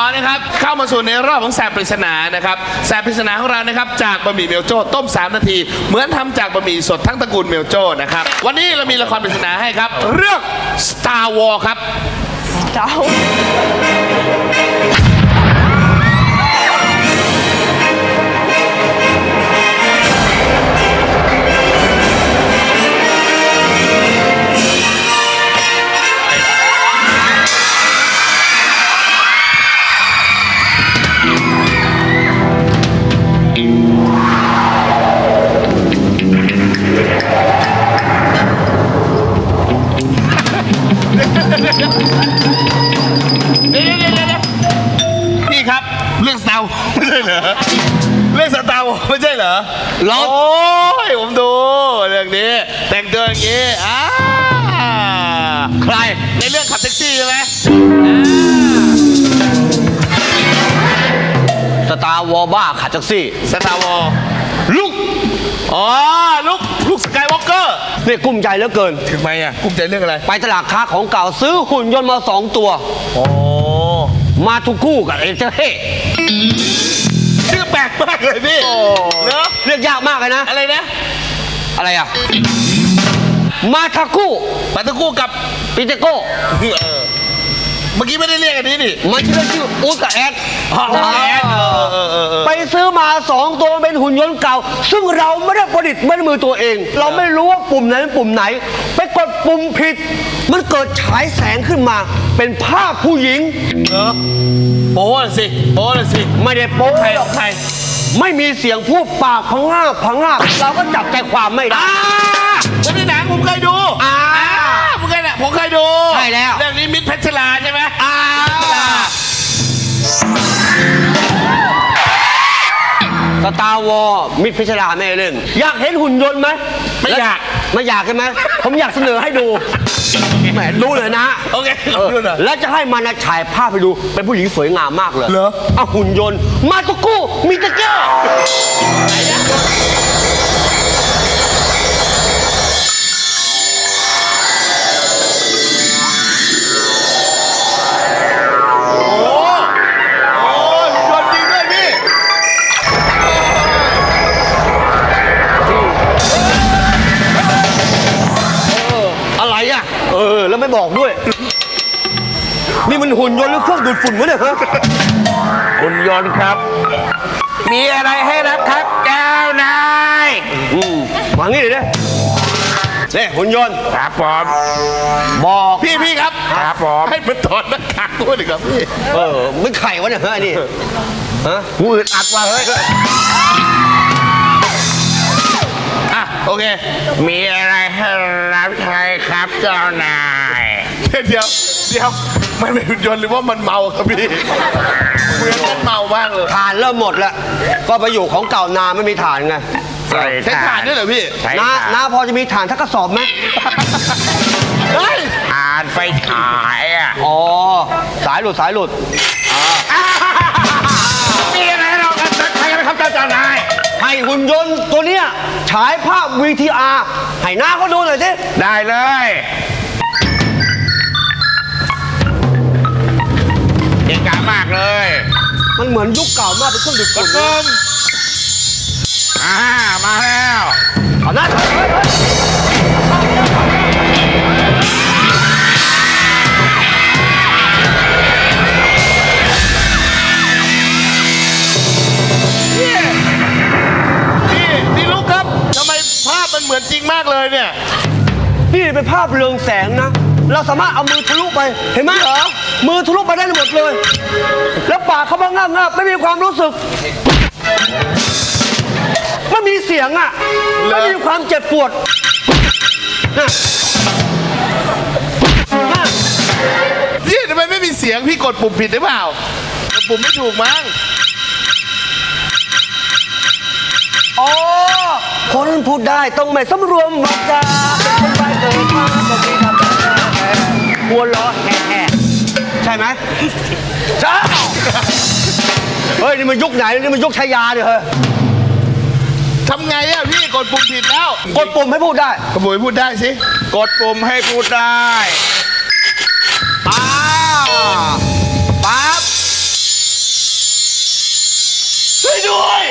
2 นะครับ เข้ามาสู่ในรอบของแสบปริศนานะครับแสบปริศนาของเรานะครับจากบะหมี่เมลโจ้ต้ม 3 นาที เหมือนทำจากบะหมี่สดทั้งตระกูลเมลโจ้นะครับ วันนี้เรามีละครปริศนาให้ครับ เรื่อง Star Wars ครับ Star War เรื่อง Star War ไม่ใช่เหรอเรื่อง Star War ไม่ใช่เหรอเราโอ้ยผมดูเรื่องนี้ แต่งตัวอย่างนี้อ่าใครในเรื่องขับแท็กซี่ใช่ไหมสตาร์วอลบ้าขัดแท็กซี่ สตาร์วอลลุกอ๋อลูกลูกสกายวอล์กเกอร์เนี่ยกลุ้มใจเหลือเกินถึงไหมอะกุ้มใจเรื่องอะไร ไปตลาดค้าของเก่าซื้อหุ่นยนต์มาสองตัว โอ้ มาทุกคู่กับเอเจเฮ่ชื่อแปลกมากเลยพี่เนอะเรียกยากมากเลยนะ อะไรนะ อะไรอะ มาทาคู่มาตะกู้กับปิเตโก้เออเมื่อกี้ไม่ได้เรียกอันนี้นี่มันชื่อชื่ออูดกับแอดอ๋อแอดเออเออเออเออ ไปซื้อมาสองตัวเป็นหุ่นยนต์เก่า ซึ่งเราไม่ได้ประดิษฐ์ไม่ได้มือตัวเอง เราไม่รู้ว่าปุ่มไหนเป็นปุ่มไหน ไปกดปุ่มผิด มันเกิดฉายแสงขึ้นมา เป็นภาพผู้หญิงเออ โป้น่ะสิโป้น่ะสิไม่ได้โป๊ใครหรอกใครไม่มีเสียงพูดปากพังงาบพังงาบเราก็จับใจความไม่ได้ อ่าแล้วในหนังผมเคยดูอ่าผมเคยน่ะผมเคยดูใช่แล้ว เรื่องนี้มิตรพัชราใช่ไหมอ่าพัชราสตาร์วอลมิตรพิชราไม่ได้เล่น อยากเห็นหุ่นยนต์ไหมไม่อยาก ไม่อยากใช่ไหมผมอยากเสนอให้ดูแหมดูเลยนะโอเคเออดูหน่อย แล้วจะให้มันนะฉายภาพไปดูเป็นผู้หญิงสวยงามมากเลยเหรอ เอาหุ่นยนต์ มาตุกู้มีตะเก้โยนต์หรือเครื่องดูดฝุ่นวะเนี่ยฮะหุ่นยนต์ครับ มีอะไรให้รับครับเจ้านายอืมมางี้เลยเนี่ยนี่หุ่นยนต์ครับผมบอกพี่พี่ครับครับผมให้มันถอดหน้ากากด้วยหรือครับพี่เออไม่ไข่วะเนี่ยฮะนี่ฮะกูอึดอัดว่ะเฮ้ยอะโอเค มีอะไรให้รับใช้ครับเจ้านายเดี๋ยวเดี๋ยว มันเป็นหุ่นยนต์หรือว่ามันเมาครับพี่เหมือนมันเมามากเลยฐานเริ่มหมดแล้วก็ไปอยู่ของเก่านานไม่มีฐานไงใส่ใช้ถ่านด้วยเหรอพี่ใช้น้าถ่านน้าพอจะมีฐานทักกระสอบไหมเฮ้ยถ่านไฟฉายอะอ๋อสายหลุดสายหลุดมีอะไรให้เรากันใช้กันครับเจ้านายให้หุ่นยนต์ตัวเนี้ยฉายภาพ VTR ให้น้าเขาดูหน่อยสิได้เลย ก่งกามากเลยมันเหมือนยุคเก่ามากเป็นเครื่องดูดฝุ่นกลมอ่ามาแล้วเอาหน้าถอยเฮ้ยเฮ้ยพี่พี่ลูกครับทำไมภาพมันเหมือนจริงมากเลยเนี่ย นี่เป็นภาพเรืองแสงนะ เราสามารถเอามือทะลุไป เห็นไหมเหรอ มือทะลุไปได้หมดเลย แล้วปากเขาบ้างงับงับไม่มีความรู้สึก ไม่มีเสียงอะเหรอไม่มีความเจ็บปวดน่ะน่ะพี่ทำไมไม่มีเสียงพี่กดปุ่มผิดหรือเปล่ากดปุ่มไม่ถูกมั้ง อ๋อ คนพูดได้ต้องไม่สำรวมวาจาคนไปเกิดมาก็มีทำแต่หัวล้อแห่ๆใช่ไหมใช่เฮ้ย นี่มันยุคไหน นี่มันยุคชายาเนี่ยเฮ้ยทำไงอะพี่กดปุ่มผิดแล้วกดปุ่มให้พูดได้ขโมยพูดได้สิ กดปุ่มให้พูดได้ป้าปั๊บช่วยด้วย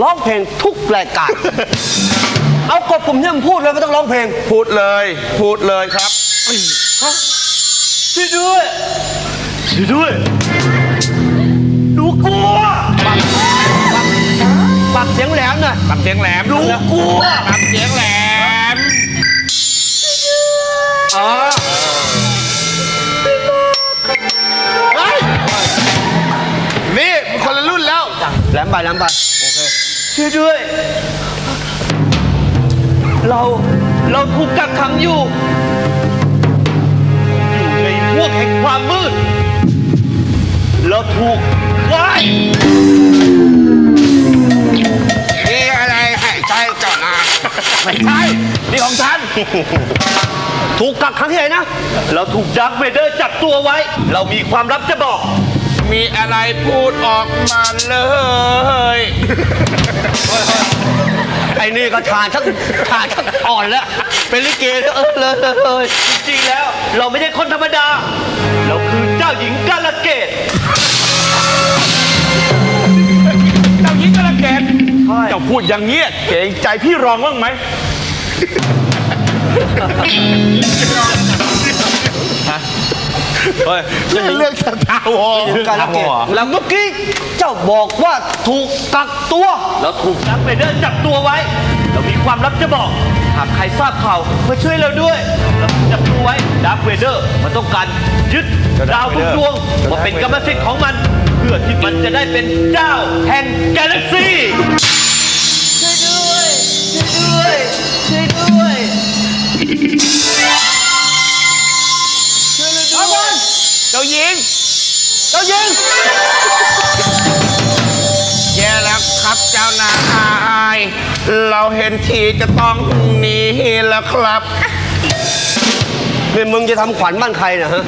ร้องเพลงทุกรายการ เอากดปุ่มที่มันพูดเลยไม่ต้องร้องเพลงพูดเลย พูดเลยครับ ช่วยด้วยช่วยด้วยหนูกลัวปากเสียงแหลมหน่อยปรับเสียงแหลมหนูกลัวปรับเสียงแหลมอ๋อเฮ้ยนี่คนละรุ่นแล้ว แหลมไปแหลมไปโอเค ช่วยด้วย เรา เราถูกกักขังอยู่ อยู่ในพวกแห่งความมืด เราถูกว้ายนี่อะไรให้ใช่เจ้านายไม่ใช่นี่ของฉัน ถูกกักขังที่ไหนนะ เราถูกดักเวเดอร์จับตัวไว้ เรามีความลับจะบอก มีอะไรพูดออกมาเลย ไอ้นี่ก็ทานชักทานชักอ่อนแล้ว เป็นลิเกแล้วเออเลยเลยเลยจริงๆแล้ว เราไม่ใช่คนธรรมดา เราคือเจ้าหญิงกาลเกตเจ้าหญิงกระเกดใช่เจ้าพูดอย่างเงี้ยเกรงใจพี่รองบ้างไหม เรื่องเรื่องสตาร์วอลกาลเกตแล้วเมื่อกี้เจ้าบอกว่าถูกกักตัวเราถูกดักเวเดอร์จับตัวไว้ เรามีความลับจะบอก หากใครทราบข่าวมาช่วยเราด้วย เราถูกจับตัวไว้ดักเวเดอร์มันต้องการยึดดาวทุกดวงมาเป็นกรรมสิทธิ์ของมัน เพื่อที่มันจะได้เป็นเจ้าแห่งกาแล็กซี่ช่วยด้วยช่วยด้วยช่วยด้วยช่วย หญิง เจ้าหญิง แย่แล้วครับเจ้านายเราเห็นทีจะต้องหนีแล้วครับ นี่มึงจะทำขวัญบ้านใครนะฮะ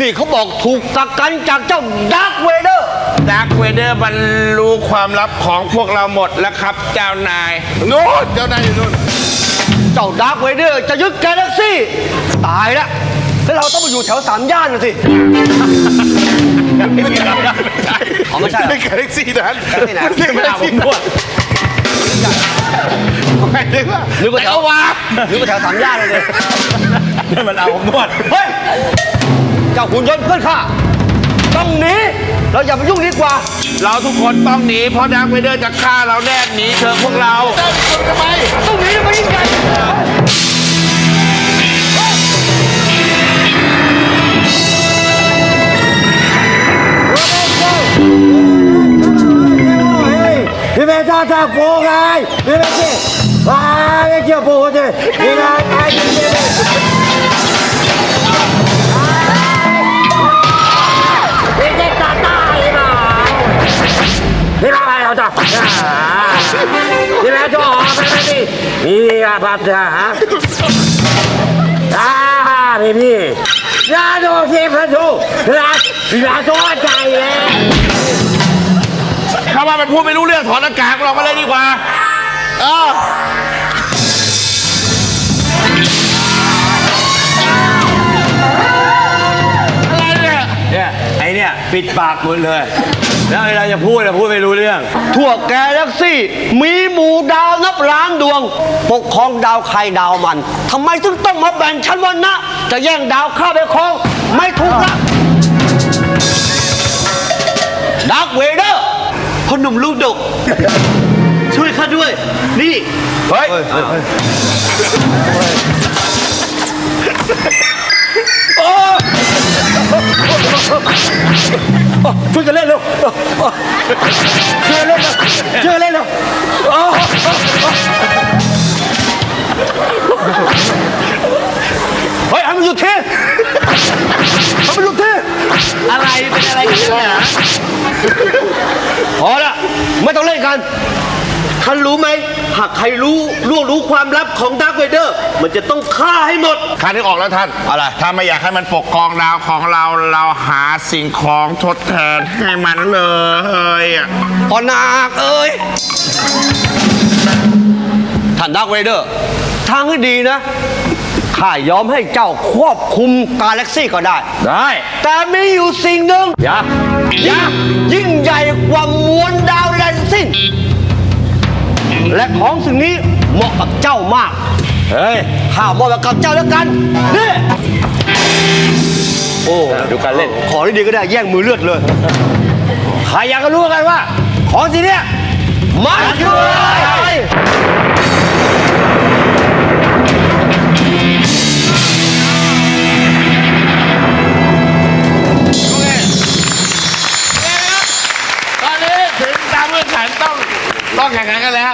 นี่เขาบอกถูกกักกันจากเจ้าดาร์คเวเดอร์ดักเวเดอร์บรรลุความลับของพวกเราหมดแล้วครับ เจ้านายนู่นเจ้านายอยู่นู่น เจ้าดาร์คเวเดอร์จะยึดกาแล็กซี่ ตายแล้ว แล้วเราต้องมาอยู่แถวสามย่านนะสิ อ๋อไม่ใช่เหรอไม่กาแล็กซี่นั้นที่ไหนไม่กาแล็กซี่นั้นไม่ได้ว่านึกว่าแถวว่านึกว่าแถวสามย่านเลยเลยนี่มันเอาผมนวด เฮ้ย เจ้าหุ่นยนต์เพื่อนข้าต้องหนีเราอย่าไปยุ่งดีกว่า เราทุกคนต้องหนีเพราะดักเวเดอร์จะฆ่าเราแน่หนีเถอะพวกเราเจ้าคนทำไมต้องหนีไปยิ่งใหญ่ 회사다 보가 왜이렇게 와 이렇게 보거든 내가 이리가 봤다 아 비비 나도 기분도 나도 มันพูดไม่รู้เรื่องถอดหน้ากากเรามาเลยดีกว่าอ้าวอะไรเนี่ยเนี่ยไอเนี่ยปิดปากหมดเลย แล้วเวลาจะพูดจะพูดไม่รู้เรื่อง ทั่วแกาแล็กซี่ มีหมู่ดาวนับล้านดวง ปกครองดาวใครดาวมันทำไมถึงต้องมาแบ่งชั้นวันนะ จะแย่งดาวข้าไปครอง ไม่ถูกละดักเวเดอร์ พอหนุ่มลูกดก ช่วยข้าด้วย นี่ เฮ้ยช่วยกันเล่นเร็วช่วยเล่นเร็วช่วยเล่นเร็ว พอละไม่ต้องเล่นกันท่านรู้ไหม หากใครรู้ล่วงรู้ความลับของดาร์คเวเดอร์ มันจะต้องฆ่าให้หมด ข้านึกออกแล้วท่านอะไร ถ้าไม่อยากให้มันปกครองดาวของเราเราหาสิ่งของทดแทนให้มันเลยอะพอนาคเอ้ย ท่านดาร์คเวเดอร์ ทางให้ดีนะ ข้ายอมให้เจ้าควบคุมกาแล็กซี่ก็ได้ ได้แต่มีอยู่สิ่งหนึ่งอย่าอย่ายิ่งใหญ่กว่ามวลดาวแดนงสิ้น และของสิ่งนี้เหมาะกับเจ้ามาก เฮ้ย ข้าวมอบกับเจ้าแล้วกัน นี่ โอ้ดูการเล่น ขอดีๆก็ได้แย่งมือเลือดเลย ใครอยากจะรู้กันว่า ของสิเนี้ยมันคืออะไร ต้องแข่งขันกันแล้ว